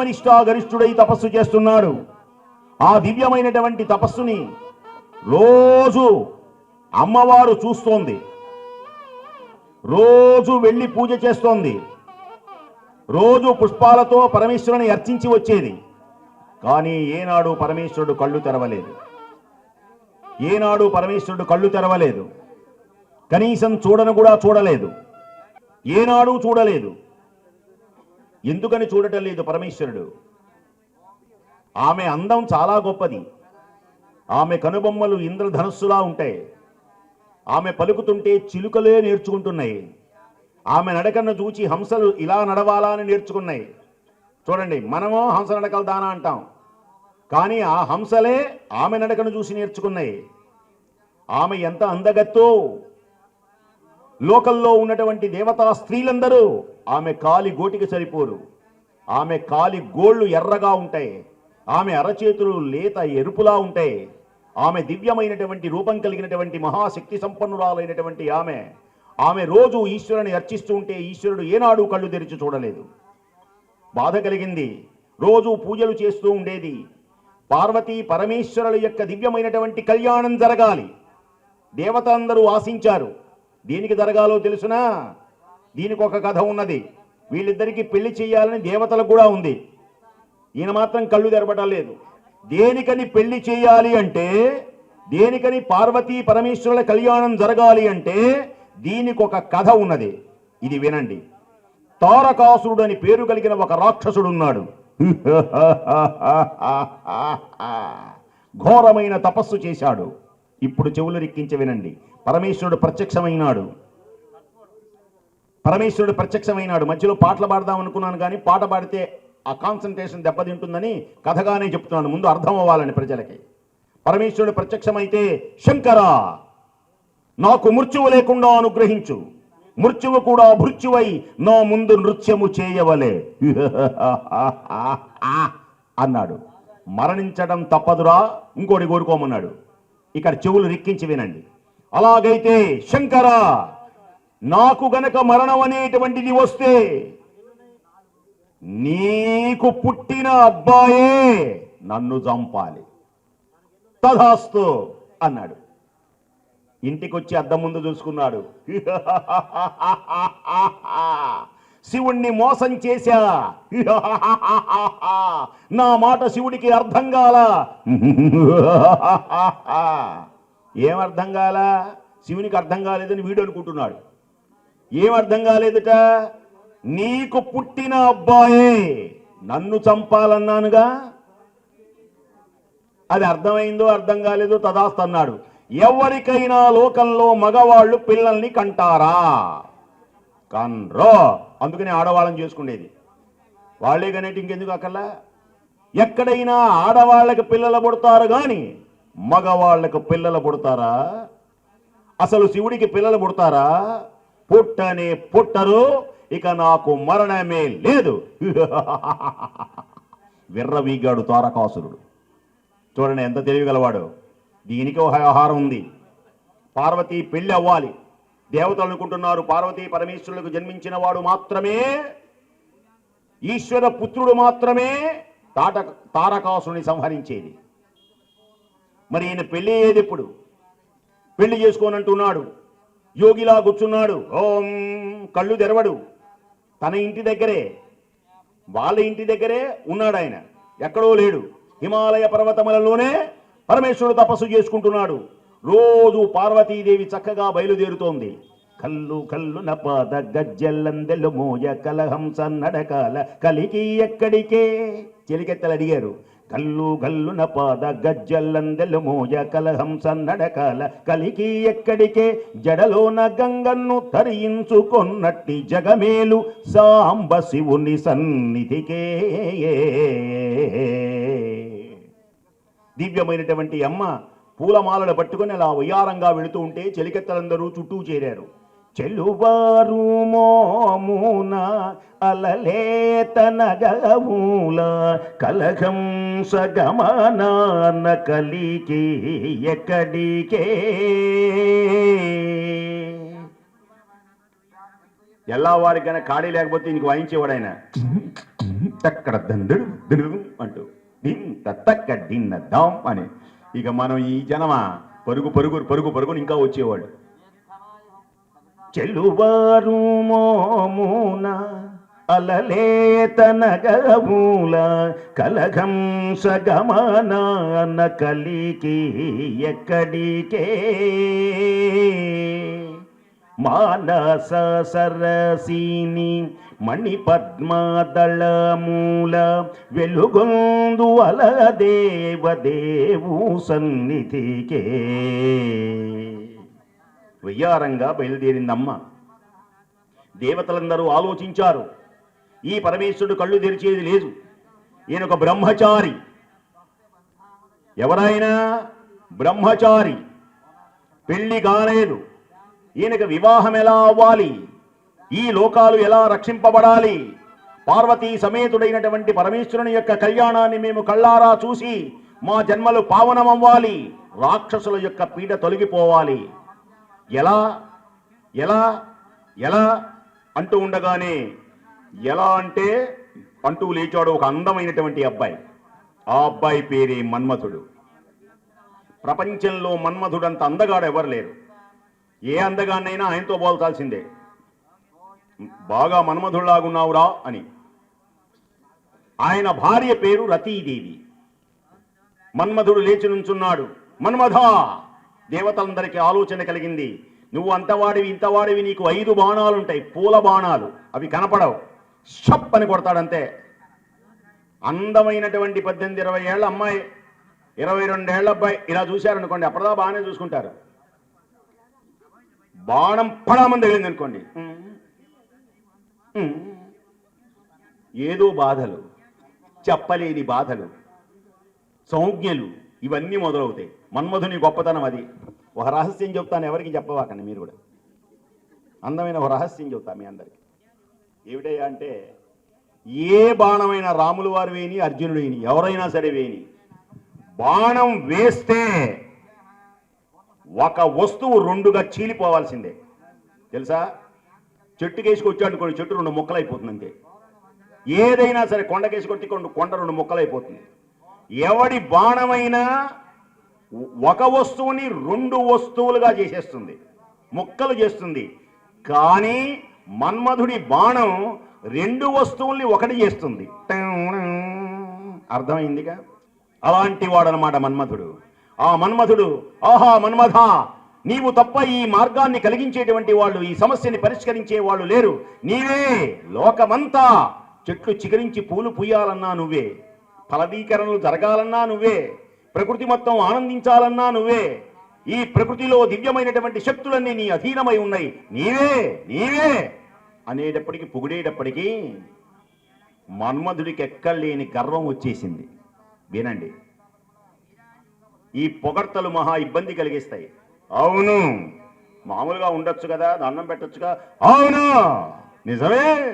నియమనిష్టా గరిష్ఠుడై తపస్సు చేస్తున్నాడు. ఆ దివ్యమైనటువంటి తపస్సుని రోజు అమ్మవారు చూస్తోంది. రోజు వెళ్ళి పూజ చేస్తోంది. రోజు పుష్పాలతో పరమేశ్వరుని అర్చించి వచ్చేది. కానీ ఏనాడు పరమేశ్వరుడు కళ్ళు తెరవలేదు. ఏనాడు పరమేశ్వరుడు కళ్ళు తెరవలేదు. కనీసం చూడను కూడా చూడలేదు. ఏనాడు చూడలేదు. ఎందుకని చూడటం లేదు పరమేశ్వరుడు? ఆమె అందం చాలా గొప్పది. ఆమె కనుబొమ్మలు ఇంద్రధనస్సులా ఉంటాయి. ఆమె పలుకుతుంటే చిలుకలే నేర్చుకుంటున్నాయి. ఆమె నడకను చూచి హంసలు ఇలా నడవాలా అని నేర్చుకున్నాయి. చూడండి మనమో హంస నడకలు దానా అంటాం. కానీ ఆ హంసలే ఆమె నడకను చూసి నేర్చుకున్నాయి. ఆమె ఎంత అందగత్తో లోకల్లో ఉన్నటువంటి దేవతా స్త్రీలందరూ ఆమె కాలి గోటికి సరిపోరు. ఆమె కాలి గోళ్ళు ఎర్రగా ఉంటాయి. ఆమె అరచేతులు లేత ఎరుపులా ఉంటాయి. ఆమె దివ్యమైనటువంటి రూపం కలిగినటువంటి మహాశక్తి సంపన్నురాలైనటువంటి ఆమె. ఆమె రోజు ఈశ్వరుని అర్చిస్తూ ఉంటే ఈశ్వరుడు ఏనాడు కళ్ళు తెరిచి చూడలేదు. బాధ కలిగింది. రోజు పూజలు చేస్తూ ఉండేది. పార్వతీ పరమేశ్వరుల యొక్క దివ్యమైనటువంటి కళ్యాణం జరగాలి. దేవత అందరూ ఆశించారు. దీనికి జరగాలో తెలుసునా? దీనికి ఒక కథ ఉన్నది. వీళ్ళిద్దరికీ పెళ్ళి చేయాలని దేవతలకు కూడా ఉంది. ఈయన మాత్రం కళ్ళు తెరపడం లేదు. దేనికని పెళ్ళి చేయాలి అంటే దేనికని పార్వతీ పరమేశ్వరుల కళ్యాణం జరగాలి అంటే దీనికి ఒక కథ ఉన్నది. ఇది వినండి. తారకాసురుడు అని పేరు కలిగిన ఒక రాక్షసుడు ఉన్నాడు ఘోరమైన తపస్సు చేశాడు. ఇప్పుడు చెవులు రిక్కించి వినండి. పరమేశ్వరుడు ప్రత్యక్షమైనాడు. పరమేశ్వరుడు ప్రత్యక్షమైనాడు. మధ్యలో పాటలు పాడదాం అనుకున్నాను కానీ పాట పాడితే ఆ కాన్సన్ట్రేషన్ దెబ్బతింటుందని కథగానే చెప్తున్నాను. ముందు అర్థం అవ్వాలని ప్రజలకి. పరమేశ్వరుడు ప్రత్యక్షమైతే శంకర నాకు మృత్యువు లేకుండా అనుగ్రహించు. మృత్యువు కూడా భృత్యువై నా ముందు నృత్యము చేయవలే. అన్నాడు. మరణించడం తప్పదురా? ఇంకోటి కోరుకోమన్నాడు. ఇక్కడ చెవులు రిక్కించి వినండి. అలాగైతే శంకర నాకు గనక మరణం అనేటువంటిది వస్తే నీకు పుట్టిన అబ్బాయే నన్ను చంపాలి. తధాస్తు అన్నాడు. ఇంటికొచ్చి అద్దం ముందు చూసుకున్నాడు. శివుణ్ణి మోసం చేశా. నా మాట శివుడికి అర్థం కాల. ఏమర్థం అర్థం కాల? శివునికి అర్థం కాలేదని వీడు అనుకుంటున్నాడు. ఏం అర్థం కాలేదుట? నీకు పుట్టిన అబ్బాయే. నన్ను చంపాలన్నానుగా? అది అర్థమైందో అర్థం కాలేదో తదాస్తన్నాడు ఎవరికైనా లోకంలో మగవాళ్ళు పిల్లల్ని కంటారా? కన్రో అందుకని ఆడవాళ్ళని చేసుకునేది వాళ్ళే కనేటి ఇంకెందుకు అక్కర్లా? ఎక్కడైనా ఆడవాళ్ళకి పిల్లలు పుడతారు కానీ మగవాళ్ళకు పిల్లలు పుడతారా? అసలు శివుడికి పిల్లలు పుడతారా? పుట్టనే పుట్టరు. ఇక నాకు మరణమే లేదు. విర్రవీగాడు తారకాసురుడు. చూడండి ఎంత తెలివిగలవాడు. దీనికి ఒక వ్యవహారం ఉంది. పార్వతి పెళ్ళి అవ్వాలి. దేవతలు అనుకుంటున్నారు పార్వతీ పరమేశ్వరులకు జన్మించిన వాడు మాత్రమే ఈశ్వర పుత్రుడు మాత్రమే తాట తారకాసుని సంహరించేది. మరి ఈయన పెళ్ళి అయ్యేది ఎప్పుడు పెళ్ళి చేసుకోనంటున్నాడు యోగిలా కూర్చున్నాడు ఓం కళ్ళు తెరవడు. తన ఇంటి దగ్గరే వాళ్ళ ఇంటి దగ్గరే ఉన్నాడు ఆయన. ఎక్కడో లేడు. హిమాలయ పర్వతములలోనే పరమేశ్వరుడు తపస్సు చేసుకుంటున్నాడు. రోజు పార్వతీదేవి చక్కగా బయలుదేరుతోంది. కల్లు కల్లు నపాద గజ్జెల్లందెలు మోయ కలహంస నడకాల కలికి ఎక్కడికే? చెలికెత్తలు అడిగారు. కల్లు గల్లు నపాద గజ్జల్లందెల్లు మోయ కలహంస నడకాల కలికి ఎక్కడికే? జడలోన గంగన్ను తరించుకొన్నట్టి జగమేలు సాంబ శివుని సన్నిధికే. దివ్యమైనటువంటి అమ్మ పూలమాలను పట్టుకొని అలా ఉయ్యారంగా వెళుతూ ఉంటే చెలికెత్తలందరూ చుట్టూ చేరారు. చెల్లువారు మోమున అలలేత నగమూల కలగం సగమనాన కలికే ఎక్కడికే? ఎలా కనుక ఖాళీ లేకపోతే ఇంక వాయించేవాడు ఆయన టక్కడ దుడు అంటూ దిన్ తక్క దాం అని. ఇక మనం ఈ జనమా? పరుగు పరుగు పరుగు పరుగుని ఇంకా వచ్చేవాళ్ళు చెల్లువారు మోమున అలలేతనగమూల కలగం సగమనాన కలికి ఎక్కడికే? మానస సరసిని మణి పద్మదళమూల వెలుగొందు అల దేవదేవు సన్నిధికే. వయ్యారంగా బయలుదేరిందమ్మ. దేవతలందరూ ఆలోచించారు. ఈ పరమేశ్వరుడు కళ్ళు తెరిచేది లేదు. ఈయన ఒక బ్రహ్మచారి. ఎవరైనా బ్రహ్మచారి. పెళ్ళి కాలేదు. ఈయనకు వివాహం ఎలా అవ్వాలి? ఈ లోకాలు ఎలా రక్షింపబడాలి? పార్వతీ సమేతుడైనటువంటి పరమేశ్వరుని యొక్క కళ్యాణాన్ని మేము కళ్ళారా చూసి మా జన్మలు పావనమవ్వాలి రాక్షసుల యొక్క పీడ తొలగిపోవాలి. ఎలా? ఎలా? ఎలా? అంటూ ఉండగానే ఎలా అంటే అంటూ లేచాడు ఒక అందమైనటువంటి అబ్బాయి. ఆ అబ్బాయి పేరే మన్మథుడు ప్రపంచంలో మన్మథుడంత అందగాడు ఎవరు లేరు. ఏ అందగాన్నైనా ఆయనతో పోల్చాల్సిందే. బాగా మన్మధుల్లాగున్నావురా అని. ఆయన భార్య పేరు రతీదేవి. మన్మధుడు లేచి నుంచున్నాడు. మన్మధ! దేవతలందరికీ ఆలోచన కలిగింది. నువ్వు అంతవాడివి ఇంతవాడివి నీకు ఐదు బాణాలు ఉంటాయి పూల బాణాలు. అవి కనపడవు. షప్ అని కొడతాడంతే. అందమైనటువంటి పద్దెనిమిది ఇరవై ఏళ్ళ అమ్మాయి ఇరవై రెండేళ్ళ అబ్బాయి. ఇలా చూశారనుకోండి అప్పటిదా బాగానే చూసుకుంటారు. బాణం పడామని తగిలింది అనుకోండి. ఏదో బాధలు చెప్పలేని బాధలు సంజ్ఞలు ఇవన్నీ మొదలవుతాయి. మన్మధుని గొప్పతనం అది. ఒక రహస్యం చెప్తాను ఎవరికి చెప్పవాకండి మీరు కూడా. అందమైన ఒక రహస్యం చెప్తా మీ అందరికి. ఏమిటయ్యా అంటే ఏ బాణమైన రాములు వారు వేని అర్జునుడు వేని ఎవరైనా సరే వేని బాణం వేస్తే ఒక వస్తువు రెండుగా చీలిపోవాల్సిందే. తెలుసా? చెట్టు వచ్చాడు అనుకోండి చెట్టు రెండు ముక్కలైపోతుంది అంతే. ఏదైనా సరే కొండకేసి కొట్టి కొండ కొండ రెండు అయిపోతుంది ఎవడి బాణమైనా ఒక వస్తువుని రెండు వస్తువులుగా చేసేస్తుంది. ముక్కలు చేస్తుంది. కానీ మన్మధుడి బాణం రెండు వస్తువుల్ని ఒకటి చేస్తుంది. అర్థమైందిగా? అలాంటి వాడనమాట మన్మధుడు. ఆ మన్మధుడు ఆహా మన్మథ నీవు తప్ప ఈ మార్గాన్ని కలిగించేటువంటి వాళ్ళు ఈ సమస్యని పరిష్కరించే వాళ్ళు లేరు. నీవే లోకమంతా చెట్లు చిగురించి పూలు పూయాలన్నా నువ్వే ఫలదీకరణలు జరగాలన్నా నువ్వే ప్రకృతి మొత్తం ఆనందించాలన్నా నువ్వే ఈ ప్రకృతిలో దివ్యమైనటువంటి శక్తులన్నీ నీ అధీనమై ఉన్నాయి. నీవే నీవే అనేటప్పటికి పొగిడేటప్పటికీ మన్మధుడికి ఎక్కలేని గర్వం వచ్చేసింది. వినండి ఈ పొగడ్తలు మహా ఇబ్బంది కలిగిస్తాయి. అవును. మామూలుగా ఉండొచ్చు కదా దండం పెట్టొచ్చుగా? అవును? నిజమే.